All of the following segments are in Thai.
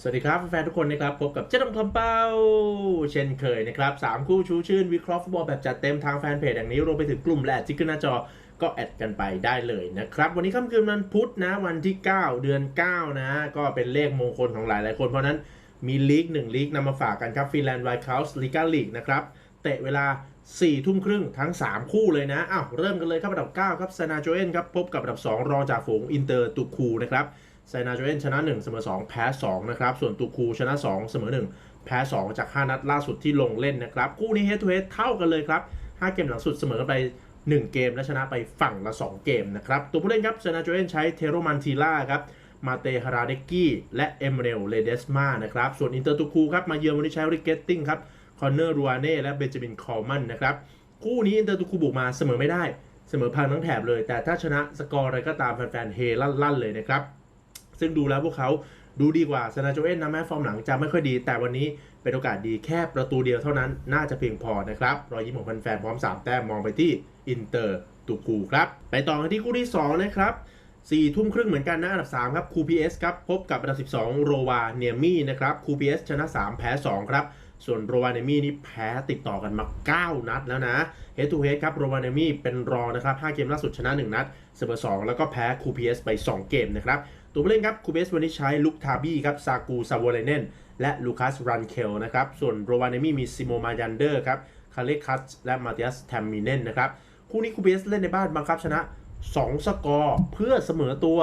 สวัสดีครับแฟนๆทุกคนนะครับพบกับเจ๊ดำคำเป้า เช่นเคยนะครับสามคู่ชูชื่นวิเคราะห์ฟุตบอลแบบจัดเต็มทางแฟนเพจอย่างนี้รวมไปถึงกลุ่มและที่ขึ้นหน้าจอก็แอดกันไปได้เลยนะครับ วันนี้ค่ำคืนวันพุธนะวันที่ 9 เดือน 9 นะ ก็เป็นเลขมงคลของหลายหลายคน เพราะนั้นมีลีกหนึ่งลีกนำมาฝากกันครับฟินแลนด์ไวท์คาส์ลิกาลีกนะครับเตะเวลา4ทุ่มครึ่งทั้ง 3 คู่เลยนะอ้าวเริ่มกันเลยครับอันดับ 9 ครับซนาโจเอนครับพบกับอันดับ 2 รองจากฝูงอินเตอร์ตูคูนะครับ ไซนาโจเอนชนะ 1 เสมอ 2 แพ้ 2 นะครับ ส่วนตูคูชนะ 2 เสมอ 1 แพ้ 2 จาก 5 นัดล่าสุดที่ลงเล่นนะครับ คู่นี้เฮดทูเฮดเท่ากันเลยครับ 5 เกมหลังสุดเสมอกันไป 1 เกม และชนะไปฝั่งละ 2 เกมนะครับ ตัวผู้เล่นครับไซนาโจเอนใช้เทโรมันทีล่าครับมาเตฮาราเดกกี้และเอมเรลเลเดสมานะครับ ส่วนอินเตอร์ตูคูครับมาเยือนวันนี้ใช้ริกเกตติ้งครับคอนเนอร์รูอาเน่และเบนจามินคอลมันนะครับคู่นี้อินเตอร์ตูคูบุกมาเสมอไม่ได้เสมอพังทั้งแถบเลย แต่ถ้าชนะสกอร์อะไรก็ตามแฟนๆเฮลั่นๆเลยนะครับ ซึ่งดูแล้วพวกเขาดูดีกว่าซานาโจเอนนะแม้ฟอร์มหลังจะไม่ค่อยดี แต่วันนี้เป็นโอกาสดีแค่ประตูเดียวเท่านั้นน่าจะเพียงพอนะครับรอยยิ้มของแฟนๆพร้อม 3 แต้มมองไปที่อินเตอร์ตูคูครับไปต่อกันที่คู่ที่ 2 นะครับสี่ทุ่มครึ่งเหมือนกันนะอันดับ 3 ครับคู PS ครับ พบกับอันดับ 12 โรวาเนียมี่นะครับคู PS ชนะ 3 แพ้ 2 ครับ ส่วนโรวาเนมี่นี่แพ้ติดต่อกันมา 9 นัดแล้วนะเฮดทูเฮดครับโรวาเนมี่เป็นรองนะครับ 5 เกมล่าสุดชนะ 1 นัดเสมอ2แล้วก็แพ้คู PS ไป 2 เกมนะครับ ตัวผู้เล่นครับคู PS วันนี้ใช้ลุคทาบี้ครับซากูซาวเลเนนและลูคัสรันเคลนะครับส่วนโรวาเนมี่มีซิโมมายันเดอร์ครับคาเลคัสและมาติอัสแทมมิเนนนะครับคู่นี้คู PS เล่นในบ้านบังคับชนะ 2 สกอร์เพื่อเสมอตัว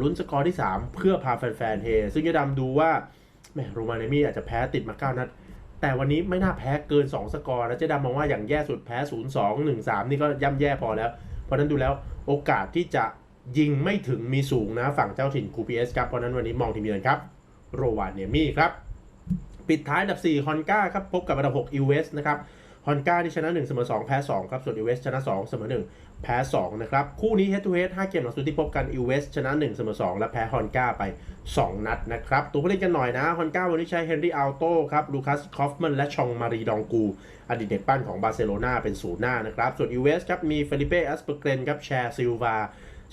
ลุ้นสกอร์ที่ 3 เพื่อพาแฟนๆเฮซึ่งยะดำดูว่าแมโรมาเนมี่อาจจะแพ้ติดมา 9 นัด แต่วันนี้ไม่น่าแพ้เกิน 2 สกอร์แล้วเจดำมองว่าอย่างแย่สุดแพ้ 0 2 1 3 นี่ก็ย่ำแย่พอแล้ว เพราะนั้นดูแล้วโอกาสที่จะ ยิงไม่ถึงมีสูงนะฝั่งเจ้าถิ่นคูพีเอสครับ เพราะนั้นวันนี้มองทีมเยือนครับ โรวานเนมี่ครับ ปิดท้ายอันดับ 4 ฮอนก้าครับ พบกับอันดับ6อีเวสนะครับฮอนก้าที่ชนะ 1 เสมอ 2 แพ้ 2 ครับ ส่วนอีเวสชนะ 2 เสมอ 1 แพ้ 2 นะครับ คู่นี้ head to head 5เกมหลังสุดที่พบกันอีเวสชนะ 1 เสมอ 2 และแพ้ฮอนก้าไป 2 นัดนะครับ ตัวผู้เล่นกันหน่อยนะฮอนก้าวันนี้ใช้เฮนรี่อัลโต้ครับลูคัสคอฟมันและชองมารีดองกู อดีตเด็กปั้นของบาร์เซโลนาเป็นศูนย์หน้านะครับ ส่วนอีเวสครับมีเฟลิเป้แอสเปอร์เกรนครับแชร์ซิลวา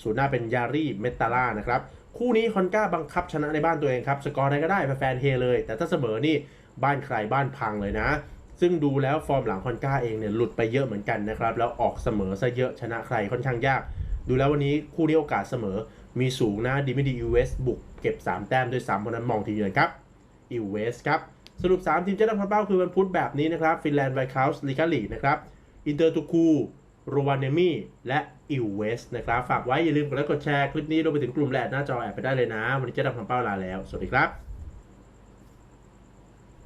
ศูนย์หน้าเป็นยารีเมตตาล่านะครับ คู่นี้ฮอนก้าบังคับชนะในบ้านตัวเองครับ สกอร์อะไรก็ได้แฟนเฮเลย แต่ถ้าเสมอนี่บ้านใครบ้านพังเลยนะ ซึ่งดูแล้วฟอร์มหลังฮอนก้าเองเนี่ยหลุดไปเยอะเหมือนกันนะครับ แล้วออกเสมอซะเยอะชนะใครค่อนข้างยาก ดูแล้ววันนี้คู่นี้โอกาสเสมอ มีสูงนะดิมิดียูเวสบุกเก็บ 3 แต้มด้วยซ้ำเพราะฉะนั้นมองทีเยือนครับอีเวสครับสรุป 3 ทีมเจะได้พันเป้าคือวันพุธแบบนี้นะครับฟินแลนด์ไวท์คาส์ลิกาลีนะครับอินเตอร์ตูคู โรวานเนมี่และอิวเวสนะครับ ฝากไว้อย่าลืมกดไลค์กดแชร์คลิปนี้รวมไปถึงกลุ่มแลดหน้าจอแอบไปได้เลยนะ วันนี้เจ๊ดำทำเป้าลาแล้ว สวัสดีครับ